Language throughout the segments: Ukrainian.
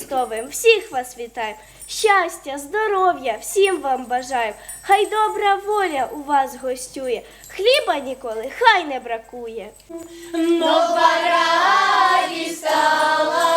Христовим всіх вас вітаю. Щастя, здоров'я всім вам бажаю. Хай добра воля у вас гостює. Хліба ніколи хай не бракує. Нова радість стала,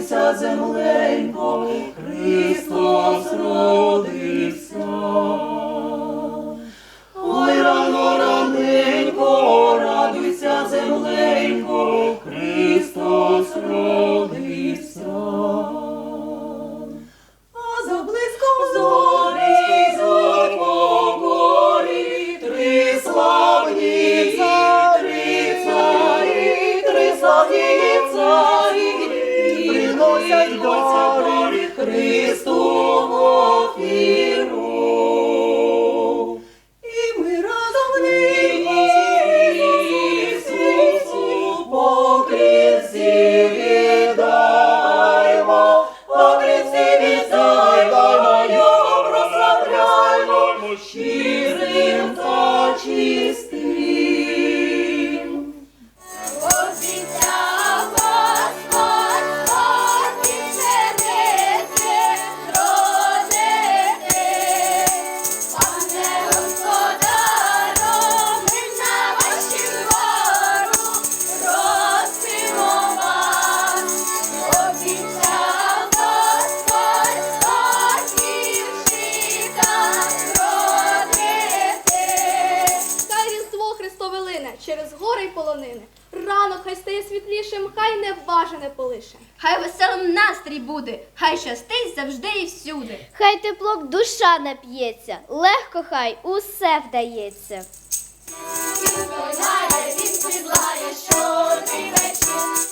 радуйся, земленько, Христос родився. Через гори й полонини. Ранок хай стає світлішим, хай небажане полише. Хай веселим настрій буде, хай щастить завжди і всюди. Хай теплок душа нап'ється, легко хай усе вдається. Він спинає, він сідлає, що ти вечір.